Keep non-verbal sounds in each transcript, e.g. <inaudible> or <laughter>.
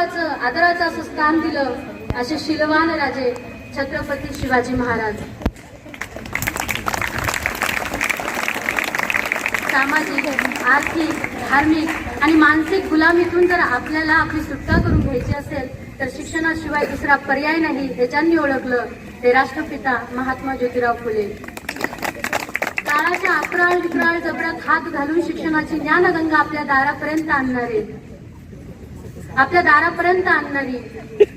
महत्वाचं आदराचं असं स्थान दिलं असे शिलवान राजे छत्रपती शिवाजी महाराज. सामाजिक आर्थिक धार्मिक आणि मानसिक गुलामीतून जर आपल्याला आपली सुटका करून घ्यायची असेल तर शिक्षणाशिवाय दुसरा पर्याय नाही हे ज्यांनी ओळखलं ते राष्ट्रपिता महात्मा ज्योतिराव फुले. काळाच्या अकराळ विक्राळ जबड्यात हात घालून शिक्षणाची ज्ञानगंगा आपल्या दारापर्यंत आणणारे. आपल्या दारापर्यंत आणणारी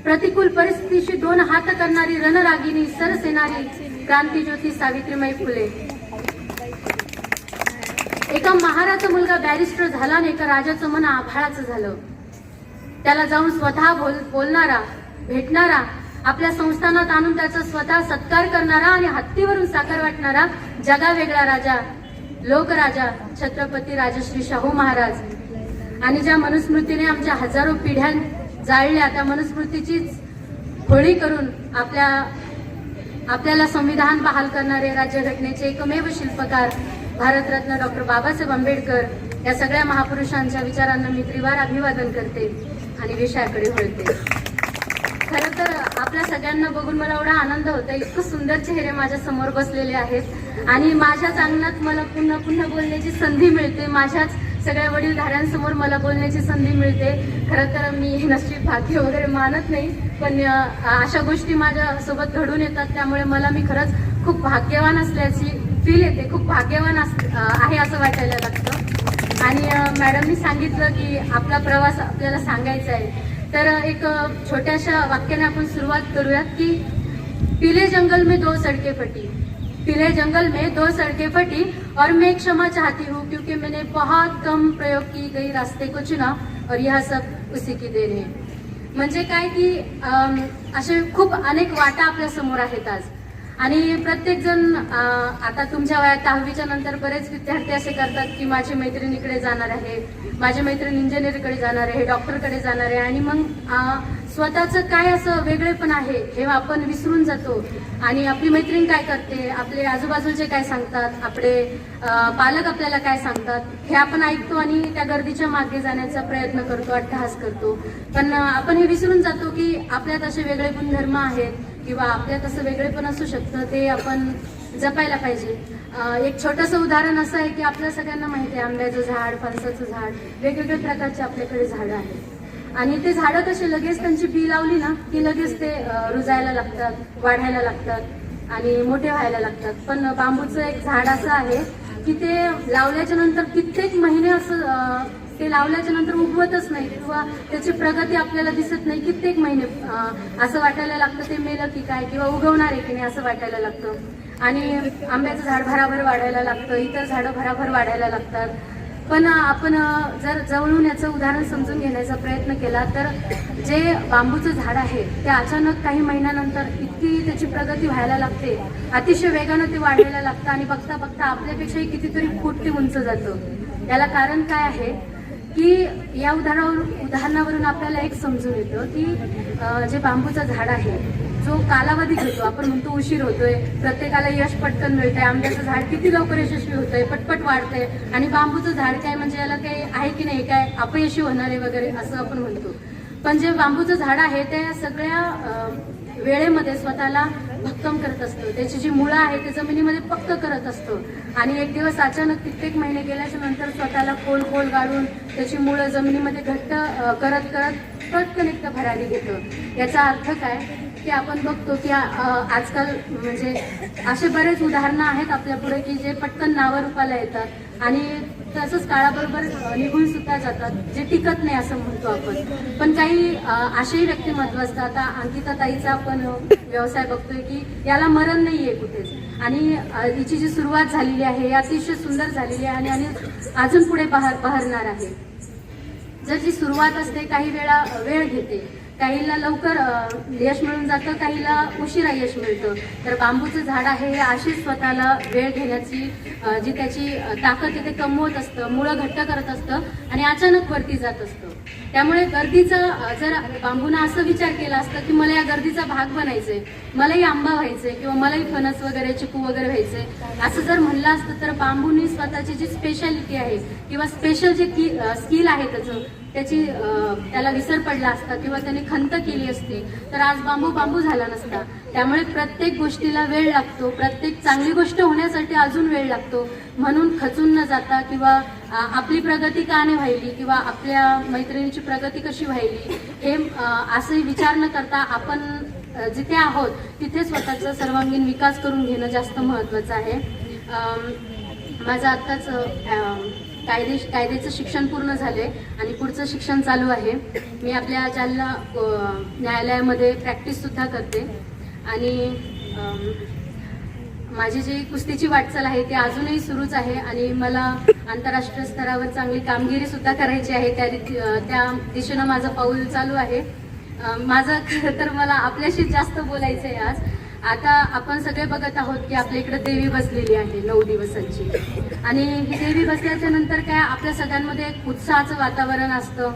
प्रतिकूल परिस्थितीशी दोन हात करणारी रणरागिनी सरसेनारी क्रांतीज्योती सावित्रीमाई फुले. एका महाराचा मुलगा बॅरिस्टर झाला आणि एका राजाचं मन आभाळाचं झालं. त्याला जाऊन स्वतः बोल बोलणारा भेटणारा आपल्या संस्थानात आणून त्याचा स्वतः सत्कार करणारा आणि हत्तीवरून साखर वाटणारा जगावेगळा राजा लोकराजा छत्रपती राजश्री शाहू महाराज. आणि ज्या मनुस्मृतीने आमच्या हजारो पिढ्या जाळल्या त्या मनुस्मृतीचीच होळी करून आपल्या आपल्याला संविधान बहाल करणारे राज्यघटनेचे एकमेव शिल्पकार भारतरत्न डॉक्टर बाबासाहेब आंबेडकर या सगळ्या महापुरुषांच्या विचारांना मी त्रिवार अभिवादन करते आणि विषयाकडे वळते. खरं तर आपल्या सगळ्यांना बघून मला एवढा आनंद होता. इतकं सुंदर चेहरे माझ्यासमोर बसलेले आहेत आणि माझ्याच अंगणात मला पुन्हा पुन्हा बोलण्याची संधी मिळते. माझ्याच सगळ्या वडीलधाऱ्यांसमोर मला बोलण्याची संधी मिळते. खरं तर मी हे नशीब भाग्य वगैरे मानत नाही पण अशा गोष्टी माझ्या सोबत घडून येतात त्यामुळे मला मी खरंच खूप भाग्यवान असल्याची फील येते. खूप भाग्यवान आहे असं वाटायला लागतं. आणि मॅडमनी सांगितलं की आपला प्रवास आपल्याला सांगायचा आहे. तर एक छोट्याशा वाक्याने आपण सुरुवात करूयात की पीले जंगल में दो सड़कें फटी पीले जंगल में दो सड़कें फटी और मैं क्षमा चाहती हूँ क्योंकि मैंने बहुत कम प्रयोग की गई रास्ते को चुना और यह सब उसी की देन है। म्हणजे काय की असे खूप अनेक वाटा आपल्यासमोर आहेत आज। आणि प्रत्येकजण आता तुमच्या वयात दहावीच्या नंतर बरेच विद्यार्थी असे करतात की माझी मैत्रीण इकडे जाणार आहे माझी मैत्रीण इंजिनिअरकडे जाणार आहे डॉक्टरकडे जाणार आहे आणि मग स्वतःचं काय असं वेगळेपण आहे हे आपण विसरून जातो. आणि आपली मैत्रीण काय करते आपले आजूबाजूचे काय सांगतात आपले पालक आपल्याला काय सांगतात हे आपण ऐकतो आणि त्या गर्दीच्या मागे जाण्याचा प्रयत्न करतो अट्टहास करतो. पण आपण हे विसरून जातो की आपल्यात असे वेगळे गुणधर्म आहेत. किंवा आपल्यात असं वेगळेपण असू शकतं ते आपण जपायला पाहिजे. एक छोटंसं उदाहरण असं आहे की आपल्या सगळ्यांना माहिती आहे आंब्याचं झाड फणसाचं झाड वेगवेगळ्या प्रकारचे आपल्याकडे झाडं आहेत. आणि ते झाडं कसे लगेच त्यांची बी लावली ना की लगेच ते रुजायला लागतात वाढायला लागतात आणि मोठे व्हायला लागतात. पण बांबूचं एक झाड असं आहे की ते लावल्याच्या नंतर कित्येक महिने असं ते लावल्याच्या नंतर उगवतच नाही किंवा त्याची प्रगती आपल्याला दिसत नाही. कित्येक महिने असं वाटायला लागतं ते मेलं की काय किंवा उगवणार आहे की नाही असं वाटायला लागतं. आणि आंब्याचं झाड भराभर वाढायला लागतं इतर झाडं भराभर वाढायला लागतात. पण आपण जर जवळून याचं उदाहरण समजून घेण्याचा प्रयत्न केला तर जे बांबूचं झाड आहे ते अचानक काही महिन्यानंतर इतकी त्याची प्रगती व्हायला लागते. अतिशय वेगानं ते वाढायला लागतं आणि बघता बघता आपल्यापेक्षाही कितीतरी फूट ते उंच जातं. याला कारण काय आहे? की या उदाहरणावरून उदाहरणावरून आपल्याला एक समजून येतं की जे बांबूचं झाड आहे जो कालावधी घेतो आपण म्हणतो उशीर होतोय प्रत्येकाला यश पटकन मिळतंय आंब्याचं झाड किती लवकर यशस्वी होतंय पटपट वाढतंय आणि बांबूचं झाड काय म्हणजे याला काही आहे की नाही काय अपयशी होणार आहे वगैरे असं आपण म्हणतो. पण जे बांबूचं झाड आहे ते सगळ्या वेळेमध्ये स्वतःला भक्कम करत असतो. त्याची जी मुळं आहे ते जमिनीमध्ये पक्क करत असतो. आणि एक दिवस अचानक कित्येक महिने गेल्याच्यानंतर स्वतःला खोल खोल गाडून त्याची मुळं जमिनीमध्ये घट्ट करत करत पटकन एकदा भरारी घेतो. याचा अर्थ काय? की आपण बघतो की आजकाल म्हणजे असे बरेच उदाहरणं आहेत आपल्यापुढे की जे पटकन नावारूपाला येतात. आणि तसंच काळाबरोबर निघून सुद्धा जातात जे टिकत नाही असं म्हणतो आपण. पण काही असेही व्यक्तिमत्व असतात आता अंकिता ताईचा आपण व्यवसाय बघतोय की याला मरण नाहीये कुठेच. आणि हिची जी सुरुवात झालेली आहे अतिशय सुंदर झालेली आहे आणि आणि अजून पुढे बहर बहरणार आहे. जर जी सुरुवात असते काही वेळा वेळ घेते. काहीला लवकर यश मिळून जातं काहीला उशिरा यश मिळतं. तर बांबूचं झाड आहे हे अशीच स्वतःला वेळ घेण्याची जी त्याची ताकद तिथे कमवत असतं मुळं घट्ट करत असतं आणि अचानक वरती जात असतं. त्यामुळे गर्दीचं जर बांबूनं असं विचार केला असतं की मला या गर्दीचा भाग बनायचंय मलाही आंबा व्हायचंय किंवा मलाही फणस वगैरे चिकू वगैरे व्हायचंय असं जर म्हणलं असतं तर बांबूनी स्वतःची जी स्पेशालिटी आहे किंवा स्पेशल जे की स्किल आहे त्याचं त्याची त्याला विसर पडला असता किंवा त्याने खंत केली असती तर आज बांबू बांबू झाला नसता. त्यामुळे प्रत्येक गोष्टीला वेळ लागतो प्रत्येक चांगली गोष्ट होण्यासाठी अजून वेळ लागतो. म्हणून खचून न जाता किंवा आपली प्रगती का नाही व्हायली किंवा आपल्या मैत्रिणीची प्रगती कशी व्हायली हे असंही विचार न करता आपण जिथे आहोत तिथे स्वतःचा सर्वांगीण विकास करून घेणं जास्त महत्त्वाचं आहे. माझा माझं आत्ताच कायदे कायद्याचं शिक्षण पूर्ण झाले आणि पुढचं शिक्षण चालू आहे. मी आपल्या जालना न्यायालयामध्ये प्रॅक्टिससुद्धा करते. आणि माझी जी कुस्तीची वाटचाल आहे ती अजूनही सुरूच आहे आणि मला आंतरराष्ट्रीय स्तरावर चांगली कामगिरी सुद्धा करायची आहे त्या त्या दिशेनं माझं पाऊल चालू आहे. माझं खरं तर मला आपल्याशी जास्त बोलायचं आहे आज आता आपण सगळे बघत आहोत की आपल्या इकडे देवी बसलेली आहे नऊ दिवसांची. आणि ही देवी बसल्याच्या नंतर काय आपल्या सगळ्यांमध्ये एक उत्साहाचं वातावरण असतं.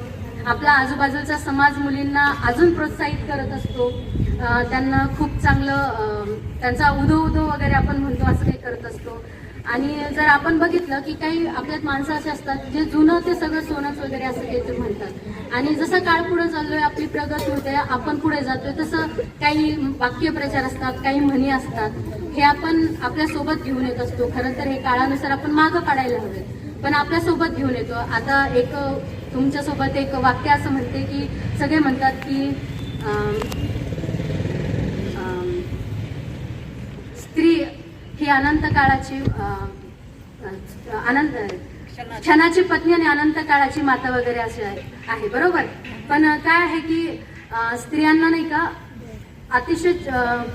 आपला आजूबाजूचा समाज मुलींना अजून प्रोत्साहित करत असतो. त्यांना खूप चांगलं त्यांचा उदो उदो वगैरे आपण म्हणतो असं काही करत असतो. आणि जर आपण बघितलं की काही आपल्यात माणसं असे असतात जे जुनं ते सगळं सोनंच वगैरे असं काहीतरी म्हणतात. आणि जसं काळ पुढे चाललोय आपली प्रगती होते आपण पुढे जातोय तसं काही वाक्यप्रचार असतात काही म्हणी असतात. हे आपण आपल्यासोबत घेऊन येत असतो. खरं तर हे काळानुसार आपण मागं काढायला हवे पण आपल्यासोबत घेऊन येतो. आता एक तुमच्यासोबत एक वाक्य असं म्हणते की सगळे म्हणतात की अं, अं, स्त्री ही अनंत काळाची आनंद अनंत क्षणाची पत्नी आणि अनंत काळाची माता वगैरे असे आहे बरोबर? पण काय आहे की स्त्रियांना नाही का अतिशय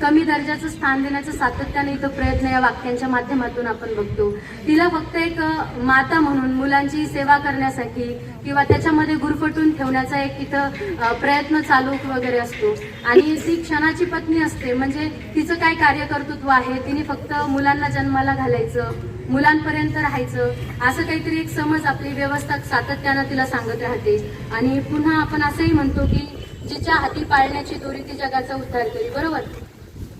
कमी दर्जाचं स्थान देण्याचा सातत्याने इथं प्रयत्न या वाक्यांच्या माध्यमातून आपण बघतो. तिला फक्त एक माता म्हणून मुलांची सेवा करण्यासाठी किंवा त्याच्यामध्ये गुरफटून ठेवण्याचा एक इथं प्रयत्न चालू वगैरे असतो. आणि ती क्षणाची पत्नी असते म्हणजे तिचं काय कार्यकर्तृत्व आहे तिने फक्त मुलांना जन्माला घालायचं मुलांपर्यंत राहायचं असं काहीतरी एक समज आपली व्यवस्था सातत्यानं तिला सांगत राहते. आणि पुन्हा आपण असंही म्हणतो की जिच्या हाती पाळण्याची दोरी ती जगाचा उद्धार करी बरोबर?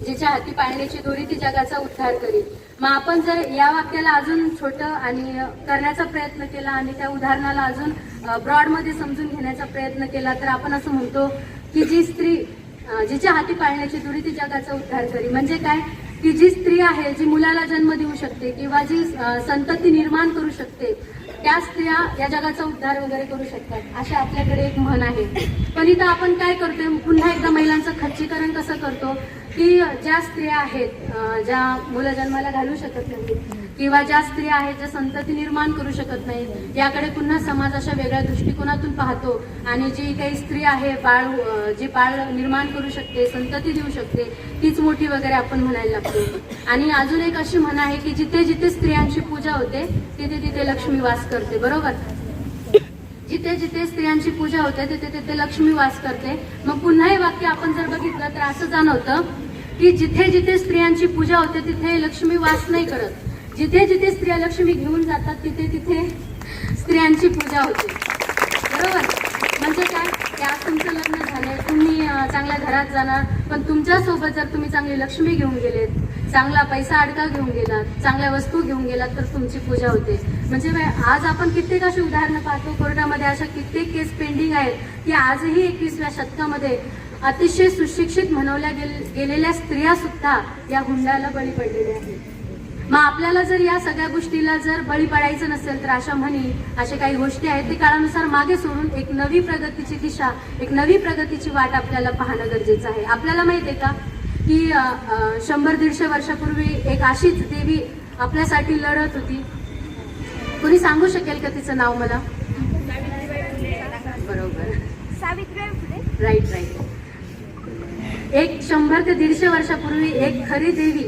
जिच्या हाती पाळण्याची दोरी ती जगाचा उद्धार करी. मग आपण जर या वाक्याला अजून छोटं आणि करण्याचा प्रयत्न केला आणि त्या उदाहरणाला अजून ब्रॉडमध्ये समजून घेण्याचा प्रयत्न केला तर आपण असं म्हणतो की जी स्त्री जिच्या हाती पाळण्याची दोरी ती जगाचा उद्धार करी. म्हणजे काय? की जी स्त्री आहे जी मुलाला जन्म देऊ शकते किंवा जी संतती निर्माण करू शकते त्या स्त्रिया या जगाचा उद्धार वगैरे करू शकतात अशा आपल्याकडे एक म्हण आहे. पण इथं आपण काय करतोय पुन्हा एकदा महिलांचं खच्चीकरण कसं करतो की ज्या स्त्रिया आहेत ज्या मुलं जन्माला घालू शकत नाहीत किंवा ज्या स्त्रिया आहेत ज्या संतती निर्माण करू शकत नाहीत याकडे पुन्हा समाज अशा वेगळ्या दृष्टिकोनातून पाहतो. आणि जी काही स्त्री आहे बाळ जी बाळ निर्माण करू शकते संतती देऊ शकते तीच मोठी वगैरे आपण म्हणायला लागतो. आणि अजून एक अशी म्हण आहे की जिथे जिथे स्त्रियांची पूजा होते तिथे तिथे लक्ष्मी वास करते बरोबर? जिथे जिथे स्त्रियांची पूजा होते तिथे तिथे लक्ष्मी वास करते. मग पुन्हा हे वाक्य आपण जर बघितलं तर असं जाणवतं की जिथे जिथे स्त्रियांची पूजा होते तिथे लक्ष्मी वास नाही करत. जिथे जिथे स्त्रिया लक्ष्मी घेऊन जातात तिथे तिथे स्त्रियांची पूजा होते. बरोबर? म्हणजे काय? की आज तुमचं लग्न झालंय तुम्ही चांगल्या घरात जाणार पण तुमच्यासोबत जर तुम्ही चांगली लक्ष्मी घेऊन गेलेत चांगला पैसा अडका घेऊन गेलात चांगल्या वस्तू घेऊन गेलात तर तुमची पूजा होते. म्हणजे आज आपण कित्येक अशी उदाहरणं पाहतो कोर्टामध्ये अशा कित्येक केस पेंडिंग आहेत की आजही एकवीसव्या शतकामध्ये अतिशय सुशिक्षित म्हणवल्या गेल- गेलेल्या स्त्रिया सुद्धा या हुंड्याला बळी पडलेल्या आहेत. मग आपल्याला जर या सगळ्या गोष्टीला जर बळी पडायचं नसेल तर अशा म्हणी अशा काही गोष्टी आहेत ते काळानुसार मागे सोडून एक नवी प्रगतीची दिशा एक नवी प्रगतीची वाट आपल्याला पाहणं गरजेचं आहे. आपल्याला माहिती आहे का की शंभर दीडशे वर्षापूर्वी एक अशीच देवी आपल्यासाठी लढत होती? कोणी सांगू शकेल का तिचं नाव मला? बरोबर. राईट राईट एक शंभर ते दीडशे वर्षापूर्वी एक खरी देवी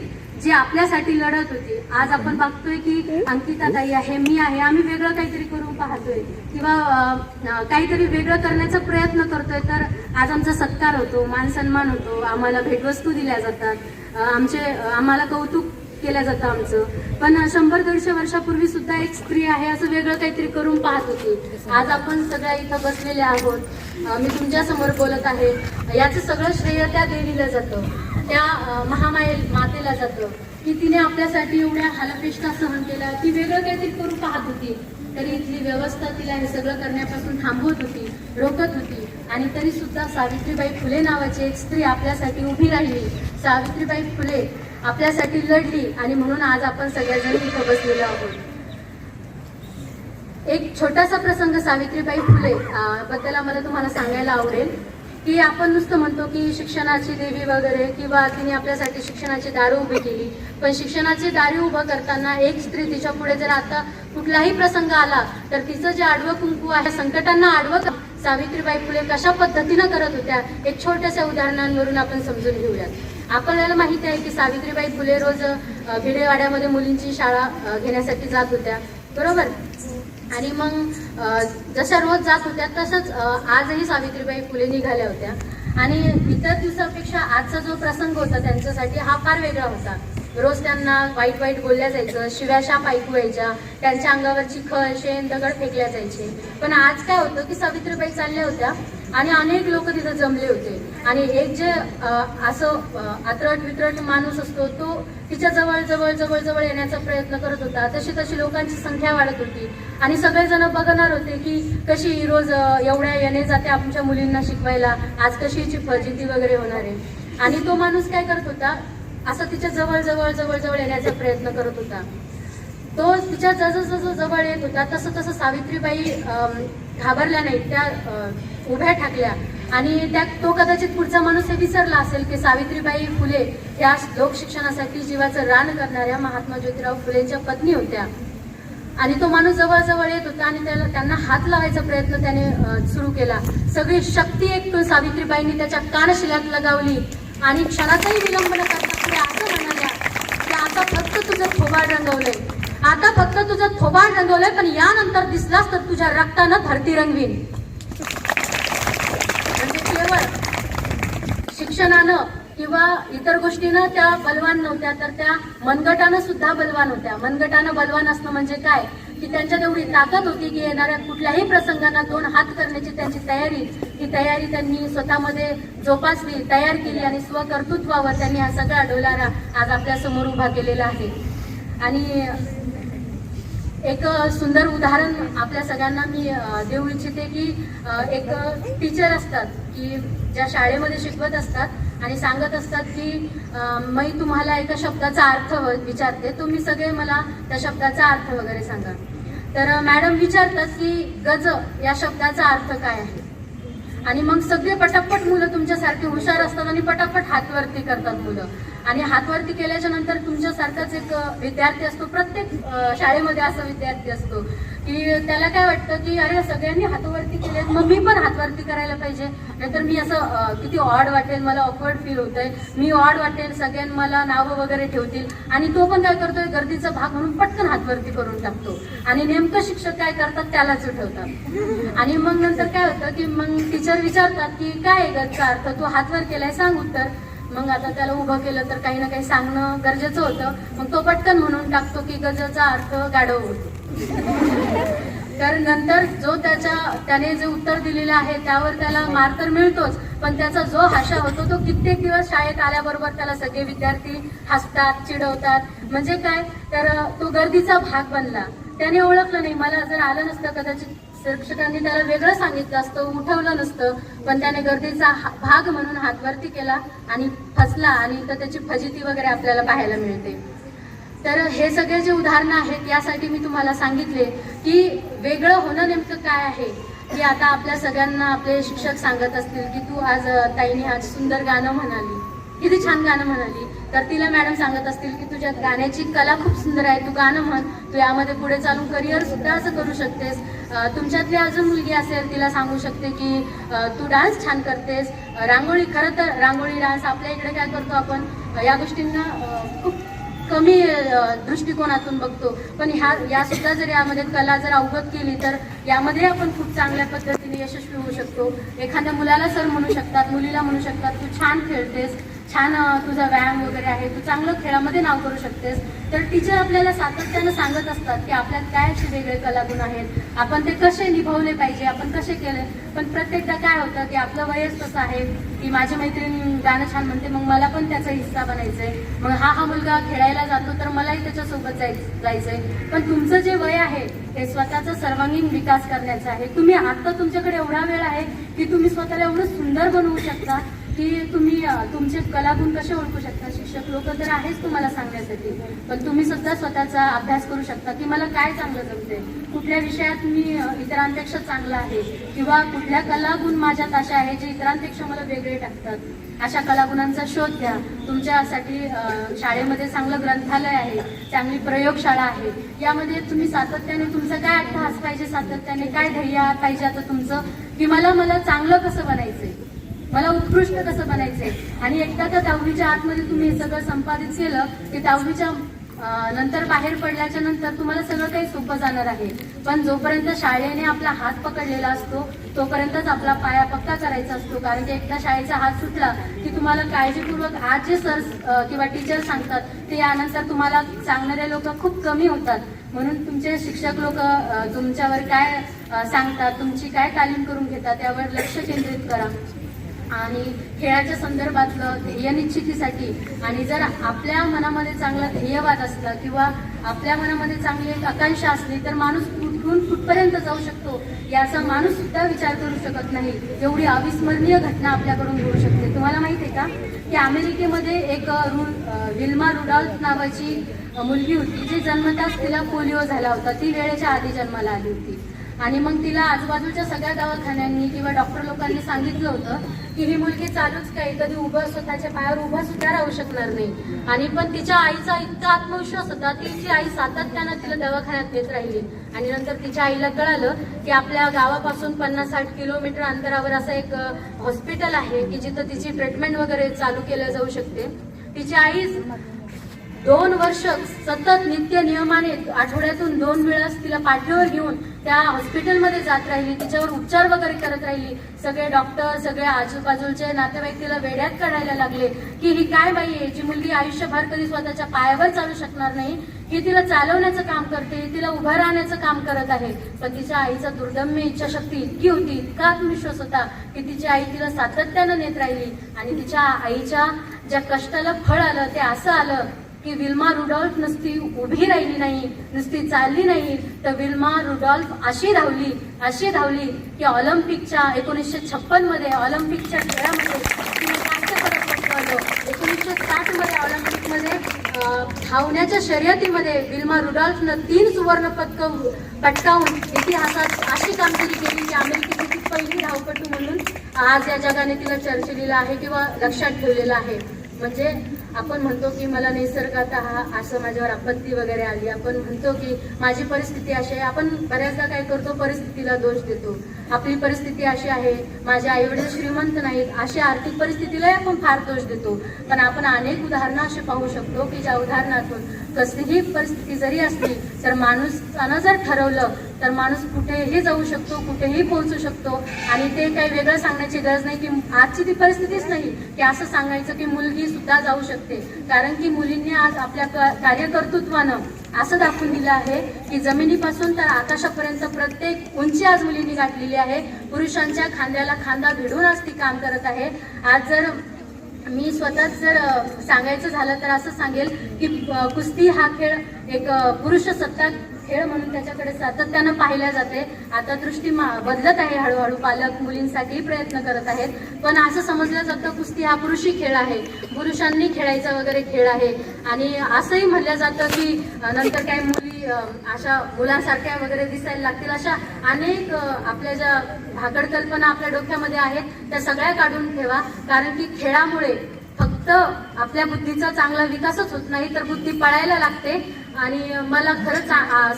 जी आपल्यासाठी लढत होती आज आपण बघतोय की अंकिता ताई आहे मी आहे आम्ही वेगळं काहीतरी करून पाहतोय किंवा काहीतरी वेगळं करण्याचा प्रयत्न करतोय. तर आज आमचा सत्कार होतो मान सन्मान होतो आम्हाला भेटवस्तू दिल्या जातात आमचे आम्हाला कौतुक केलं जातं आमचं. पण शंभर दीडशे वर्षापूर्वी सुद्धा एक स्त्री आहे असं वेगळं काहीतरी करून पाहत होती. आज आपण सगळ्या इथं बसलेल्या आहोत. मी तुमच्यासमोर बोलत आहे. याचं सगळं श्रेय त्या देवीला जातं. त्या अं, महामाये मातेला जातं. की तिने आपल्यासाठी एवढ्या हालपेष्टा सहन केल्या. ती वेगळं काहीतरी करून पाहत होती. तरी इथली व्यवस्था तिला हे सगळं करण्यापासून थांबवत होती रोखत होती. आणि तरी सुद्धा सावित्रीबाई फुले नावाची एक स्त्री आपल्यासाठी उभी राहिली. सावित्रीबाई फुले आपल्यासाठी लढली आणि म्हणून आज आपण सगळेजण इथं बसलेलो आहोत. एक छोटासा प्रसंग सावित्रीबाई फुले बद्दल आम्हाला तुम्हाला सांगायला आवडेल. की आपण नुसतं म्हणतो की शिक्षणाची देवी वगैरे किंवा तिने आपल्यासाठी शिक्षणाची दारू उभी केली. पण शिक्षणाची दारी उभं करताना एक स्त्री तिच्या पुढे जर आता कुठलाही प्रसंग आला तर तिचं जे आडवं कुंकू आहे संकटांना आडवं सावित्रीबाई फुले कशा पद्धतीनं करत होत्या एक छोट्याशा उदाहरणांवरून आपण समजून घेऊयात. आपल्याला माहिती आहे की सावित्रीबाई फुले रोज भिडेवाड्यामध्ये मुलींची शाळा घेण्यासाठी जात होत्या. बरोबर? आणि मग जशा रोज जात होत्या तसंच आजही सावित्रीबाई फुले निघाल्या होत्या. आणि इतर दिवसापेक्षा आजचा जो प्रसंग होता त्यांच्यासाठी हा फार वेगळा होता. रोज त्यांना वाईट वाईट बोलल्या जायचं शिव्या शाप ऐकू त्यांच्या अंगावरची खळ शेण दगड फेकल्या जायचे. पण आज काय होतं की सावित्रीबाई चालल्या होत्या आणि अनेक लोक तिथं जमले होते. आणि एक जे असं आतरट वितरट माणूस असतो तो तिच्या जवळ जवळ जवळ जवळ येण्याचा प्रयत्न करत होता. तशी तशी लोकांची संख्या वाढत होती. आणि सगळेजण बघणार होते की कशी ही रोज एवढ्या येणे जाते आमच्या मुलींना शिकवायला. आज कशी हिची फजिती वगैरे होणार आहे. आणि तो माणूस काय करत होता? असं तिच्या जवळ जवळ जवळ जवळ येण्याचा प्रयत्न करत होता. तो तिच्या जसं जसं जवळ येत होता तसं तसं सावित्रीबाई घाबरल्या नाहीत. त्या उभ्या ठाकल्या. आणि त्या तो कदाचित पुढचा माणूस हे विसरला असेल की सावित्रीबाई फुले या लोकशिक्षणासाठी जीवाचं रान करणाऱ्या महात्मा ज्योतिराव फुलेंच्या पत्नी होत्या. आणि तो माणूस जवळ जवळ येत होता आणि त्याला त्यांना हात लावायचा प्रयत्न त्याने सुरू केला. सगळी शक्ती एकटून सावित्रीबाईंनी त्याच्या कानशिलात लगावली आणि क्षणाचाही विलंब न करता पुढे असं म्हणाल्या की आता फक्त तुझं थोबाड रंगवलंय. आता फक्त तुझं थोबाड रंगवलंय पण यानंतर दिसलास तर तुझ्या रक्तानं धरती रंगवीन. म्हणजे केवळ शिक्षणानं किंवा इतर गोष्टीनं त्या बलवान नव्हत्या तर त्या मनगटानं सुद्धा बलवान होत्या. मनगटानं बलवान असणं म्हणजे काय? की त्यांच्यात एवढी ताकद होती की येणाऱ्या कुठल्याही प्रसंगांना दोन हात करण्याची त्यांची तयारी ही तयारी त्यांनी स्वतःमध्ये जोपासली तयार केली आणि स्वकर्तृत्वावर त्यांनी हा सगळा डोलारा आज आपल्यासमोर उभा केलेला आहे. आणि एक सुंदर उदाहरण आपल्या सगळ्यांना मी देऊ इच्छिते की एक टीचर असतात की ज्या शाळेमध्ये शिकवत असतात आणि सांगत असतात की मी तुम्हाला एका शब्दाचा अर्थ विचारते. तुम्ही सगळे मला त्या शब्दाचा अर्थ वगैरे सांगा. तर मॅडम विचारतात की गज या शब्दाचा अर्थ काय आहे? आणि मग सगळे पटापट मुलं तुमच्यासारखे हुशार असतात आणि पटापट हातवरती करतात मुलं. आणि हातवरती केल्याच्यानंतर तुमच्यासारखाच एक विद्यार्थी असतो. प्रत्येक शाळेमध्ये असा विद्यार्थी असतो की त्याला काय वाटतं की अरे सगळ्यांनी हातवरती केलेत मग मी पण हातवरती करायला पाहिजे. नाहीतर मी असं किती ऑड वाटेल मला ऑकवर्ड फील होतंय. मी ऑड वाटेल सगळ्यांना मला नावं वगैरे ठेवतील. आणि तो पण काय करतोय गर्दीचा भाग म्हणून पटकन हातवरती करून टाकतो. आणि नेमकं शिक्षक काय करतात त्यालाच उठवतात. आणि मग नंतर काय होतं की मग टीचर विचारतात की काय आहे अर्थ? तू हातवर केलाय सांग उत्तर. मग आता त्याला उभं केलं तर काही ना काही सांगणं गरजेचं होतं. मग तो पटकन म्हणून टाकतो की गजचा अर्थ गाढव होतो. <laughs> तर नंतर जो त्याच्या त्याने जे उत्तर दिलेलं आहे त्यावर त्याला मार तर मिळतोच पण त्याचा जो हाशा होतो तो कित्येक दिवस शाळेत आल्याबरोबर त्याला सगळे विद्यार्थी हसतात चिडवतात. म्हणजे काय? तर तो गर्दीचा भाग बनला. त्याने ओळखलं नाही. मला जर आलं नसतं कदाचित शिक्षकांनी त्याला वेगळं सांगितलं असतं उठवलं नसतं पण त्याने गर्दीचा हा- भाग म्हणून हातवरती केला आणि फसला आणि तर त्याची फजिती वगैरे आपल्याला पाहायला मिळते. तर हे सगळे जे उदाहरणं आहेत यासाठी मी तुम्हाला सांगितले की वेगळं होणं नेमकं काय आहे की आता आपल्या सगळ्यांना आपले शिक्षक सांगत असतील की तू आज ताईने आज सुंदर गाणं म्हणाली. किती छान गाणं म्हणाली. तर तिला मॅडम सांगत असतील की तुझ्या गाण्याची कला खूप सुंदर आहे तू गाणं म्हण. तू यामध्ये पुढे चालून करिअर सुद्धा असं करू शकतेस. तुमच्यातली अजून मुलगी असेल तिला सांगू शकते की तू डान्स छान करतेस. रांगोळी खरं तर रांगोळी डान्स आपल्या इकडे काय करतो आपण? या गोष्टींना खूप कमी दृष्टिकोनातून बघतो. पण ह्या या सुद्धा जर यामध्ये कला जर अवगत केली तर यामध्ये आपण खूप चांगल्या पद्धतीने यशस्वी होऊ शकतो. एखाद्या मुलाला सर म्हणू शकतात मुलीला म्हणू शकतात तू छान खेळतेस. छान तुझा व्यायाम वगैरे आहे तू चांगलं खेळामध्ये नाव करू शकतेस. तर टीचर आपल्याला सातत्यानं सांगत असतात की आपल्यात काय असे वेगळे कलागुण आहेत. आपण ते कसे निभावले पाहिजे आपण कसे केले? पण प्रत्येकदा काय होतं की आपलं वयच तसं आहे की माझी मैत्रीण गाणं छान म्हणते मग मला पण त्याचा हिस्सा बनायचंय. मग हा हा मुलगा खेळायला जातो तर मलाही त्याच्यासोबत जाय जायचंय. पण तुमचं जे वय आहे हे स्वतःचा सर्वांगीण विकास करण्याचा आहे. तुम्ही आत्ता तुमच्याकडे एवढा वेळ आहे की तुम्ही स्वतःला एवढं सुंदर बनवू शकता. की तुम्ही तुमचे कलागुण कसे ओळखू शकता? शिक्षक लोक तर आहेच तुम्हाला सांगण्यासाठी. पण तुम्ही सुद्धा स्वतःचा अभ्यास करू शकता की मला काय चांगलं जमते कुठल्या विषयात मी इतरांपेक्षा चांगला आहे? किंवा कुठल्या कलागुण माझ्यात अशा आहे जे इतरांपेक्षा मला वेगळे टाकतात? अशा कलागुणांचा शोध घ्या. तुमच्यासाठी शाळेमध्ये चांगलं ग्रंथालय आहे चांगली प्रयोगशाळा आहे. यामध्ये तुम्ही सातत्याने तुमचं काय अट्टहास पाहिजे? सातत्याने काय ध्येय पाहिजे? आता तुमचं की मला मला चांगलं कसं बनायचंय? मला उत्कृष्ट कसं बनायचंय? आणि एकदा त्या दहावीच्या आतमध्ये तुम्ही हे सगळं संपादित केलं की दहावीच्या नंतर बाहेर पडल्याच्या नंतर तुम्हाला सगळं काही सोपं जाणार आहे. पण जोपर्यंत शाळेने आपला हात पकडलेला असतो तोपर्यंतच आपला पाया पक्का करायचा असतो. कारण की एकदा शाळेचा हात सुटला की तुम्हाला काळजीपूर्वक आज जे सर किंवा टीचर सांगतात ते यानंतर तुम्हाला सांगणारे लोक खूप कमी होतात. म्हणून तुमचे शिक्षक लोक तुमच्यावर काय सांगतात तुमची काय तालीम करून घेतात त्यावर लक्ष केंद्रित करा. आणि खेळाच्या संदर्भातलं ध्येय निश्चितीसाठी आणि जर आपल्या मनामध्ये चांगला ध्येयवाद असला किंवा आपल्या मनामध्ये चांगली एक आकांक्षा असली तर माणूस कुठून कुठपर्यंत जाऊ शकतो? याचा माणूस सुद्धा विचार करू शकत नाही. एवढी अविस्मरणीय घटना आपल्याकडून घडू शकते. तुम्हाला माहिती आहे का? की अमेरिकेमध्ये एक रुल विल्मा रुडॉल्फ नावाची मुलगी होती जी जन्मताच तिला पोलिओ झाला होता. ती वेळेच्या आधी जन्माला आली होती. आणि मग तिला आजूबाजूच्या सगळ्या दवाखान्यांनी किंवा डॉक्टर लोकांनी सांगितलं होतं की ही मुलगी चालूच काही कधी उभं स्वतःच्या पायावर उभा सुद्धा राहू शकणार नाही. आणि पण तिच्या आईचा इतका आत्मविश्वास होता तिची आई सातत्यानं तिला दवाखान्यात नेत राहिली. आणि नंतर तिच्या आईला कळालं की आपल्या गावापासून पन्नास साठ किलोमीटर अंतरावर असं एक हॉस्पिटल आहे की जिथं तिची ट्रीटमेंट वगैरे चालू केलं जाऊ शकते. तिची आई दोन वर्ष सतत नित्य नियमाने आठवड्यातून दोन वेळास तिला पाठीवर घेऊन त्या हॉस्पिटलमध्ये जात राहिली. तिच्यावर उपचार वगैरे करत राहिली. सगळे डॉक्टर सगळे आजूबाजूचे नातेवाईक तिला वेड्यात काढायला लागले की ही काय बाई आहे? जी मुलगी आयुष्यभर कधी स्वतःच्या पायावर चालू शकणार नाही? ही तिला चालवण्याचं काम करते तिला उभं राहण्याचं काम करत आहे. पण तिच्या आईचा दुर्दम्य इच्छाशक्ती इतकी होती इतका आत्मविश्वास होता की तिची आई तिला सातत्यानं नेत राहिली. आणि तिच्या आईच्या ज्या कष्टाला फळ आलं ते असं आलं की विल्मा रुडॉल्फ नुसती उभी राहिली नाही नुसती चालली नाही तर विल्मा रुडॉल्फ अशी धावली अशी धावली की ऑलिम्पिकच्या एकोणीसशे छप्पनमध्ये ऑलिम्पिकच्या खेळामध्ये एकोणीसशे साठमध्ये ऑलिम्पिकमध्ये धावण्याच्या शर्यतीमध्ये विल्मा रुडॉल्फनं तीन सुवर्ण पदक पटकावून इतिहासात अशी कामगिरी केली की अमेरिकेची ती पहिली धावपटू म्हणून आज या जगाने तिला चर्चिलेलं आहे किंवा लक्षात ठेवलेलं आहे. म्हणजे आपण म्हणतो की मला निसर्गात हा असं माझ्यावर आपत्ती वगैरे आली. आपण म्हणतो की माझी परिस्थिती अशी आहे. आपण बऱ्याचदा काय करतो परिस्थितीला दोष देतो. आपली परिस्थिती अशी आहे माझे आईवडील श्रीमंत नाहीत अशा आर्थिक परिस्थितीलाही आपण फार दोष देतो. पण आपण अनेक उदाहरणं अशी पाहू शकतो की ज्या उदाहरणातून कसलीही परिस्थिती जरी असली तर माणूसानं जर ठरवलं तर माणूस कुठेही जाऊ शकतो कुठेही पोहोचू शकतो. आणि ते काही वेगळं सांगण्याची गरज नाही की आजची ती परिस्थितीच नाही की असं सांगायचं की मुलगी सुद्धा जाऊ शकते. कारण की मुलींनी आज आपल्या क- कार्यकर्तृत्वानं असं दाखवून दिलं आहे की जमिनीपासून तर आकाशापर्यंत प्रत्येक उंची आज मुलींनी गाठलेली आहे. पुरुषांच्या खांद्याला खांदा भिडून आज ती काम करत आहे. आज जर मी स्वतःच जर सांगायचं झालं तर असं सांगेल की कुस्ती हा खेळ एक पुरुष सत्ता खेळ म्हणून त्याच्याकडे सातत्यानं पाहिल्या जाते. आता दृष्टी मा- बदलत आहे हळूहळू. पालक मुलींसाठी प्रयत्न करत आहेत. पण असं समजलं जातं कुस्ती हा पुरुषी खेळ आहे. पुरुषांनी खेळायचा वगैरे खेळ आहे. आणि असंही म्हणलं जातं की नंतर काही मुली अशा मुलांसारख्या वगैरे दिसायला लागतील. अशा अनेक आपल्या ज्या भाकड कल्पना आपल्या डोक्यामध्ये आहेत त्या सगळ्या काढून ठेवा. कारण की खेळामुळे फक्त आपल्या बुद्धीचा चांगला विकासच होत नाही तर बुद्धी पळायला लागते. आणि मला खरंच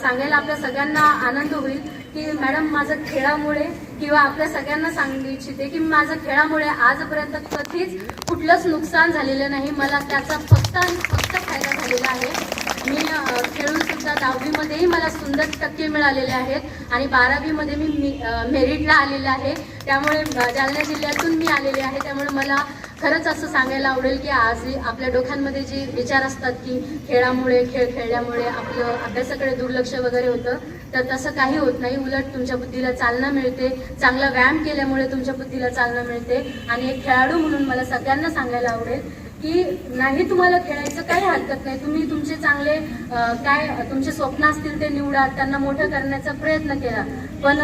सांगायला आपल्या सगळ्यांना आनंद होईल की मॅडम माझं खेळामुळे किंवा आपल्या सगळ्यांना सांगू इच्छिते की माझं खेळामुळे आजपर्यंत कधीच कुठलंच नुकसान झालेलं नाही. मला त्याचा फक्त आणि फक्त फायदा झालेला आहे. मी खेळून सुद्धा दहावीमध्येही मला सुंदर टक्के मिळालेले आहेत आणि बारावीमध्ये मी मी- मेरिटला आलेले आहे. त्यामुळे जालना जिल्ह्यातून मी आलेले आहे. त्यामुळे मला खरंच असं सांगायला आवडेल की आज आपल्या डोक्यांमध्ये जे विचार असतात की खेळामुळे खेळ खेळल्यामुळे आपलं अभ्यासाकडे दुर्लक्ष वगैरे होतं तर तसं काही होत नाही. उलट तुमच्या बुद्धीला चालना मिळते. चांगला व्यायाम केल्यामुळे तुमच्या बुद्धीला चालना मिळते. आणि एक खेळाडू म्हणून मला सगळ्यांना सांगायला आवडेल की नाही तुम्हाला खेळायचं काही हरकत नाही. तुम्ही तुमचे चांगले काय तुमचे स्वप्न असतील ते निवडा. त्यांना मोठं करण्याचा प्रयत्न केला पण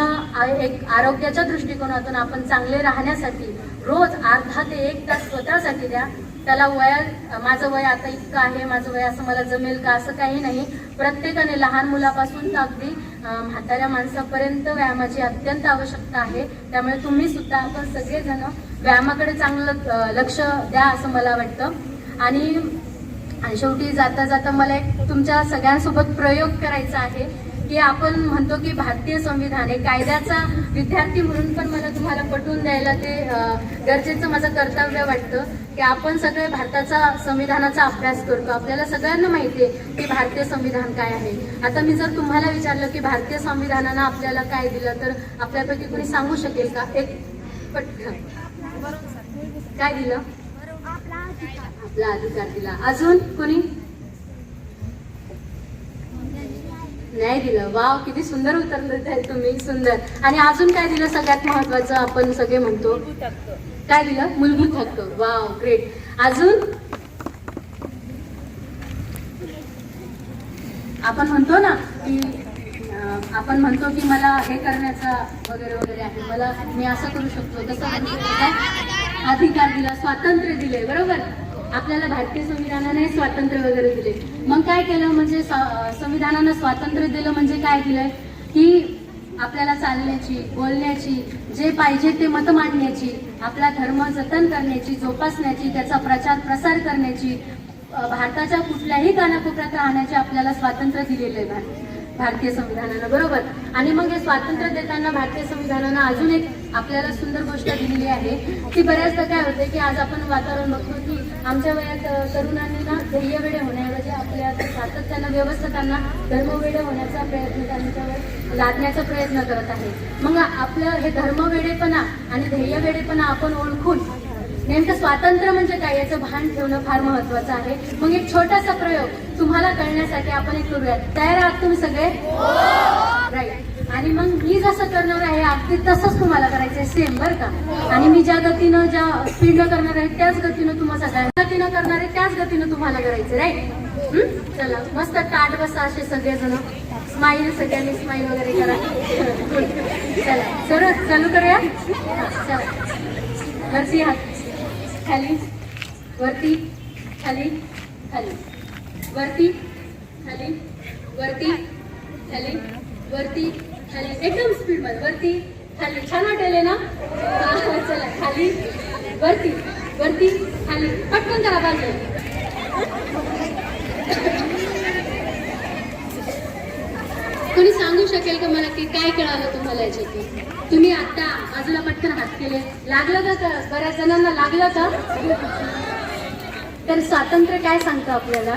एक आरोग्याच्या दृष्टिकोनातून आपण चांगले राहण्यासाठी रोज अर्धा ते एक तास स्वतःसाठी द्या. त्याला वया माझं वय आता इतकं आहे माझं वय असं मला जमेल का असं काही नाही. प्रत्येकाने लहान मुलापासून तर अगदी म्हाताऱ्या माणसापर्यंत व्यायामाची अत्यंत आवश्यकता आहे. त्यामुळे तुम्ही सुद्धा आपण सगळेजण व्यायामाकडे चांगलं लक्ष द्या असं मला वाटतं. आणि शेवटी जाता जाता मला एक तुमच्या सगळ्यांसोबत प्रयोग करायचा आहे की आपण म्हणतो की भारतीय संविधान हे कायद्याचा विद्यार्थी म्हणून पण मला तुम्हाला पटवून द्यायला ते गरजेचं माझं कर्तव्य वाटतं की आपण सगळे भारताचा संविधानाचा अभ्यास करतो. आपल्याला सगळ्यांना माहिती आहे की भारतीय संविधान काय आहे. आता मी जर तुम्हाला विचारलं की भारतीय संविधानानं आपल्याला काय दिलं तर आपल्यापैकी कोणी सांगू शकेल का? एक पटकन. काय दिलं? आपला अधिकार दिला. अजून कोणी? नाही दिलं. वाव किती सुंदर उतरलं तुम्ही. सुंदर. आणि अजून काय दिलं सगळ्यात महत्वाचं? आपण सगळे म्हणतो. काय दिलं? मूलभूत हक्क. वाव ग्रेट अजून? आपण म्हणतो ना की आपण म्हणतो की मला हे करण्याचा वगैरे वगैरे आहे. मला मी असं करू शकतो. तसं अधिकार दिला स्वातंत्र्य दिले बरोबर? आपल्याला भारतीय संविधानाने स्वातंत्र्य वगैरे दिले. मग काय केलं? म्हणजे संविधानानं स्वातंत्र्य दिलं म्हणजे काय दिलंय? की आपल्याला चालण्याची बोलण्याची जे पाहिजे ते मत मांडण्याची आपला धर्म जतन करण्याची जोपासण्याची त्याचा प्रचार प्रसार करण्याची भारताच्या कुठल्याही कानाकोपऱ्यात राहण्याचे आपल्याला स्वातंत्र्य दिलेलं आहे. भार- भारतीय संविधानानं बरोबर? आणि मग हे स्वातंत्र्य देताना भारतीय संविधानानं अजून एक आपल्याला सुंदर गोष्ट दिलेली आहे की बऱ्याचदा काय होते की आज आपण वातावरण बघतो की आमच्या वयात तरुणांनी ना ध्येयवेडे होण्याऐवजी आपल्या सातत्यानं व्यवस्थितांना धर्मवेडे होण्याचा प्रयत्न त्यांच्यावर लादण्याचा प्रयत्न करत आहे. मग आपलं हे धर्मवेडेपणा आणि ध्येयवेडेपणा आपण ओळखून नेमकं स्वातंत्र्य म्हणजे काय याचं भान ठेवणं फार महत्वाचं आहे. मग एक छोटासा प्रयोग तुम्हाला कळण्यासाठी आपण एक करूयात. तयार आहात तुम्ही सगळे? राईट आणि मग मी जसं करणार आहे अगदी तसंच तुम्हाला करायचं आहे सेम बरं का? आणि मी ज्या गतीनं ज्या स्पीडनं करणार आहे त्याच गतीनं तुम्हाला सगळ्या गतीनं करणार आहे त्याच गतीनं तुम्हाला करायचं राईट चला मस्त ताट बसा असे सगळेजण. स्माईल सगळ्यांनी स्माईल वगैरे करा. चला सरळ चालू करूया? चला. वरती हात खाली. वरती. खाली. खाली. वरती खाली वरती खाली वरती खाली. एकदम स्पीडमध्ये. वरती खाली. छान वाटेल ना? चला. खाली वरती वरती खाली. पटकन करा बाजू कोणी सांगू शकेल का मला की काय कळालं तुम्हाला याच्यातून? तुम्ही आता बाजूला पटकन हात केले. लागलं का का बऱ्याच जणांना लागलं का? तर स्वातंत्र्य काय सांगतं आपल्याला?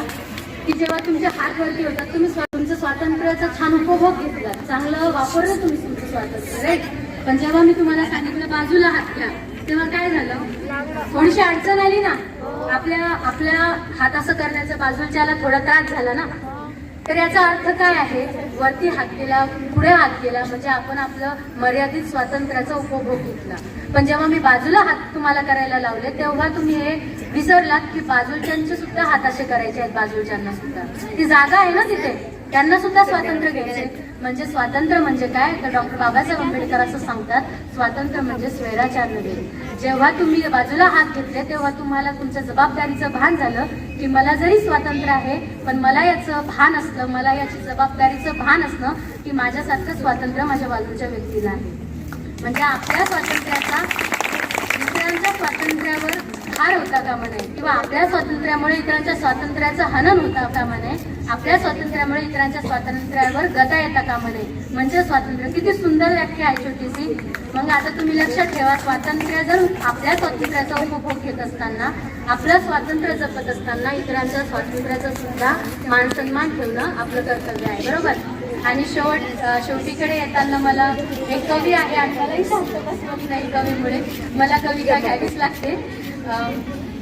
की जेव्हा तुमचे हात वरती होतात तुम्ही तुमचं स्वातंत्र्याचा छान उपभोग घेतला. चांगलं वापरलं तुम्ही तुमचं स्वातंत्र्य राईट पण जेव्हा मी तुम्हाला सांगितलं बाजूला हात घ्या तेव्हा काय झालं? थोडीशी अडचण आली ना. आपल्या आपल्या हात असं करण्याचा बाजूच्याला थोडा त्रास झाला ना. तर याचा अर्थ काय आहे? वरती हात केला पुढे हात केला म्हणजे आपण आपलं मर्यादित स्वातंत्र्याचा उपभोग घेतला. पण जेव्हा मी बाजूला हात तुम्हाला करायला लावले तेव्हा तुम्ही हे विसरलात की बाजूच्यांचे सुद्धा हाताशे करायचे आहेत बाजूच्यांना सुद्धा. ती जागा आहे ना तिथे. त्यांना सुद्धा स्वातंत्र्य घ्यायचे म्हणजे स्वातंत्र्य म्हणजे काय? तर डॉक्टर बाबासाहेब आंबेडकर असं सांगतात स्वातंत्र्य म्हणजे स्वैराचार नव्हे. जेव्हा तुम्ही बाजूला हात घेतले तेव्हा तुम्हाला तुमच्या जबाबदारीचं भान झालं की मला जरी स्वातंत्र्य आहे पण मला याचं भान असलं मला याची जबाबदारीचं भान असणं की माझ्यासारखं स्वातंत्र्य माझ्या बाजूच्या व्यक्तीला आहे. म्हणजे आपल्या स्वातंत्र्याचा दुसऱ्यांच्या स्वातंत्र्यावर हार होता का म्हणे किंवा आपल्या स्वातंत्र्यामुळे इतरांच्या स्वातंत्र्याचं हनन होता का म्हणे आपल्या स्वातंत्र्यामुळे इतरांच्या स्वातंत्र्यावर गदा येता का म्हणे म्हणजे स्वातंत्र्य. किती सुंदर व्याख्या आहे छोटीशी. मग आता तुम्ही लक्षात ठेवा स्वातंत्र्य जर आपल्या स्वातंत्र्याचा उपभोग घेत असताना आपलं स्वातंत्र्य जपत असताना इतरांच्या स्वातंत्र्याचा सुद्धा मानसन्मान ठेवणं आपलं कर्तव्य आहे. बरोबर? आणि शेवट शेवटीकडे येताना मला एक कवी आहे आणि शांत बसवत नाही कवीमुळे. मला कविता घ्यावीच लागते.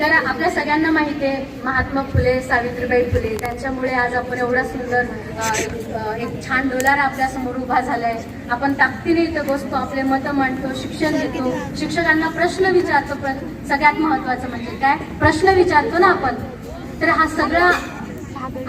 तर आपल्या सगळ्यांना माहिती आहे महात्मा फुले सावित्रीबाई फुले त्यांच्यामुळे आज आपण एवढा सुंदर एक- छान डोलारा आपल्यासमोर उभा झालाय. आपण ताकदीने इथं बसतो आपले मतं मांडतो शिक्षण घेतो. शिक्षकांना प्रश्न विचारतो प्र- सगळ्यात महत्वाचं म्हणजे काय? प्रश्न विचारतो ना आपण. तर हा सगळा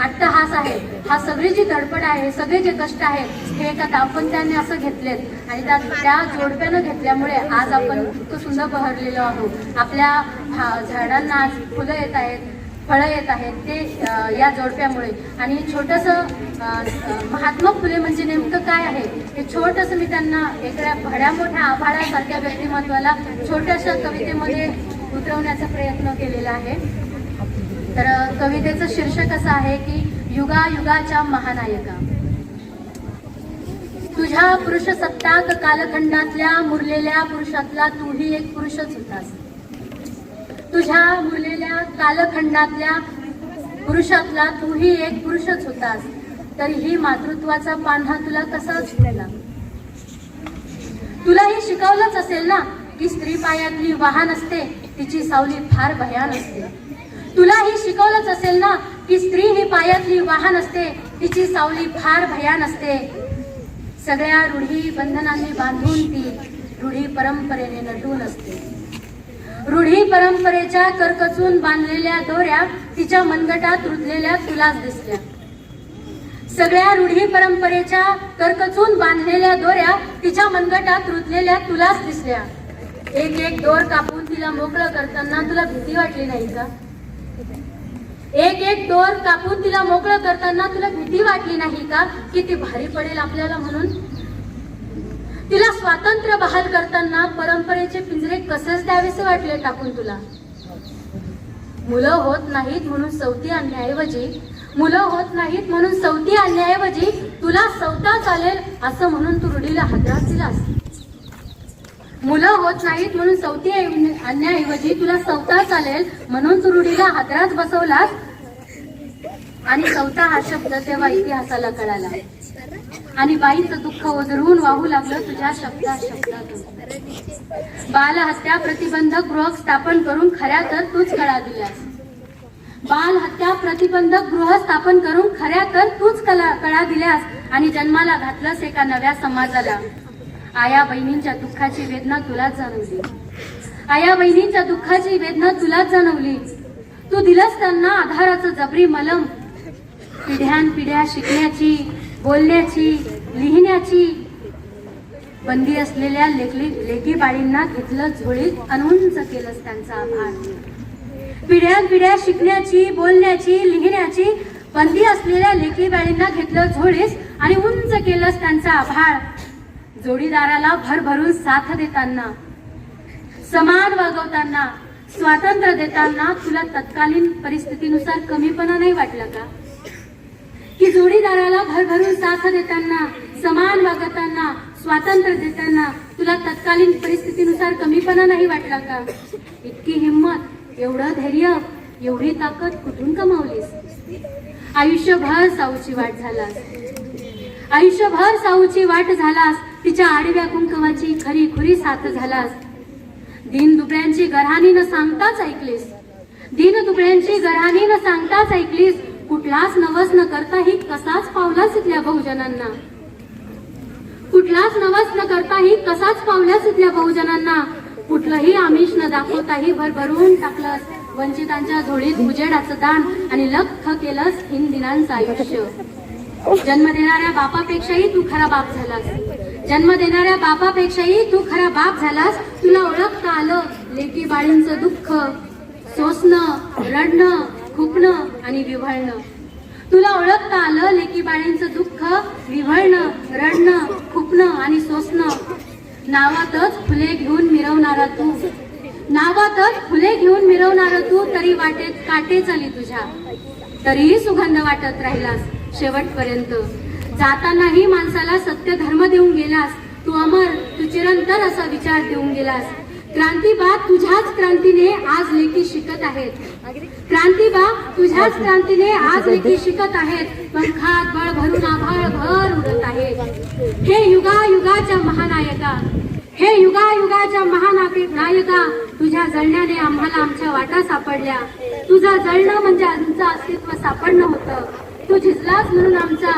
अट्टहास आहे. हा सगळी जी धडपड आहे सगळे जे कष्ट आहेत हे एका दाम्पत्याने असं घेतलेत. आणि त्या त्या जोडप्यानं घेतल्यामुळे आज आपण इतकं सुंदर बहरलेलो आहोत. आपल्या झाडांना फुलं येत आहेत फळं येत आहेत ते या जोडप्यामुळे. आणि छोटंसं महात्मा फुले म्हणजे नेमकं काय आहे? हे छोटंसं मी त्यांना एका भड्या मोठ्या आभाळासारख्या व्यक्तिमत्वाला छोट्याशा कवितेमध्ये उतरवण्याचा प्रयत्न केलेला आहे. तर कवितेचं शीर्षक असं आहे की युगा युगाच्या महानायका. तुझ्या पुरुष सत्ताक कालखंडातल्या मुरलेल्या पुरुषातला तूही एक पुरुषच होतास. तुझ्या मुरलेल्या कालखंडातल्या पुरुषातला तूही एक पुरुषच होतास. तरीही मातृत्वाचा पान्हा तुला कसा उचलेला तुला हे शिकवलंच असेल ना की स्त्री पायातली वाहन असते तिची सावली फार भयान असते. तुला ही शिकवलंच असेल ना की स्त्री ही पायातली वाहन असते तिची सावली फार भयान असते. सगळ्या रूढी बंधनांनी बांधून ती रूढी परंपरेने नटून असते. रूढी परंपरेच्या करकचून बांधलेल्या दोऱ्या तिच्या मनगटात रुजलेल्या तुलाच दिसल्या. सगळ्या रूढी परंपरेच्या करकचून बांधलेल्या दोऱ्या तिच्या मनगटात रुजलेल्या तुलाच दिसल्या. एक एक दोर कापून तिला मोकळं करताना तुला भीती वाटली नाही का? एक एक दोर कापून तिला मोकळं करताना तुला भीती वाटली नाही का की ती भारी पडेल आपल्याला म्हणून? तिला स्वातंत्र्य बहाल करताना परंपरेचे पिंजरे कसेच द्यावेसे वाटले टाकून तुला? मुलं होत नाहीत म्हणून सवती आणण्याऐवजी मुलं होत नाहीत म्हणून सवती आणण्याऐवजी तुला सवता चालेल असं म्हणून तू रूढीला हादरात दिलास. मुलं होत नाहीत म्हणून सवती आणण्याऐवजी तुला सवता चालेल म्हणून तू रूढीला हादरात बसवलास? आणि सवता हा शब्द तेव्हा इतिहासाला कळाला. आणि बाईचं दुःख ओझरवून वाहू लागलं तुझ्या शब्दा शब्दातून. बालहत्या प्रतिबंधक गृह स्थापन करून खऱ्या तर तूच कळा दिल्यास बाल हत्या प्रतिबंधक गृह स्थापन करून खऱ्या तर तूच कला कळा दिल्यास आणि जन्माला घातलंस एका नव्या समाजाला. आया बहिणींच्या दुःखाची वेदना तुलाच जाणवली. आया बहिणींच्या दुःखाची वेदना तुलाच जाणवली. तू दिलंस त्यांना आधाराचं जबरी मलम. पिढ्यान पिढ्या शिकण्याची बोलण्याची लिहिण्याची बंदी असलेल्या लेखली लेखी बाळींना घेतलं झोळीत अनुंच केलंस त्यांचा आभार. पिढ्या पिढ्या शिकण्याची बोलण्याची लिहिण्याची बंदी असलेल्या लेखी बाळींना घेतलं झोळीस आणि उंच केलंस त्यांचा आभाळ जोडीदाराला भरभरून साथ देताना समान वागवताना स्वातंत्र्य देताना तुला तत्कालीन परिस्थितीनुसार कमीपणा नाही वाटला का? की जोडीदाराला भरभरून साथ देताना समान वागताना स्वातंत्र्य देताना तुला तत्कालीन परिस्थितीनुसार कमीपणा नाही वाटला का? इतकी हिंमत एवढं धैर्य एवढी ताकद कुठून कमावलीस? आयुष्यभर साऊची वाट झालास. आयुष्यभर साऊची वाट झालास तिच्या आडव्या कुंकवाची खरी खुरी साथ झालास. दिन दुबळ्यांची गरहाणी न सांगताच ऐकलीस. दिन दुबळ्यांची गरहाणी न सांगताच ऐकलीस. कुठलाच नवस न करताही कसाच पावलास इथल्या बहुजनांना? कुठलाच नवस न करताही कसाच पावलास इथल्या बहुजनांना? कुठलंही आमिष न दाखवताही भरभरून टाकलंस वंचितांच्या झोळीत उजेडाचं दान आणि लख केलंस हिन दिनांचं आयुष्य. जन्म देणाऱ्या बापापेक्षाही तू खरा बाप झालास. जन्म देणाऱ्या बापापेक्षाही तू खरा बाप झालास. तुला ओळखता आलं लेकी बाळींचं दुःख सोसणं रडणं खुपणं आणि विव्हळणं तुला ओळखता आलं लेकी बाळींचं दुःख विव्हळणं रडणं खुपणं आणि सोसणं. नावातच फुले घेऊन मिरवणारा तू. नावातच फुले घेऊन मिरवणारा तू तरी वाटेत काटे चाली तुझ्या. तरीही सुगंध वाटत राहिलास शेवटपर्यंत. जातानाही माणसाला सत्य धर्म देऊन गेलास. तू अमर तू चिरंतर असा विचार देऊन गेलास. क्रांतीबा तुझ्याच क्रांतीने आज लेखी शिकत आहेत. क्रांतीबा तुझ्याच क्रांतीने आज लेखी शिकत आहेत. पंखात बळ भरून आभाळ भर उडत आहेत हे युगा युगाच्या महानायका हे युगा युगाच्या महानायका नायका तुझ्या जळण्याने आम्हाला आमच्या वाटा सापडल्या. तुझं जळणं म्हणजे आमचं अस्तित्व सापडणं होतं. तू झिजलास म्हणून आमचा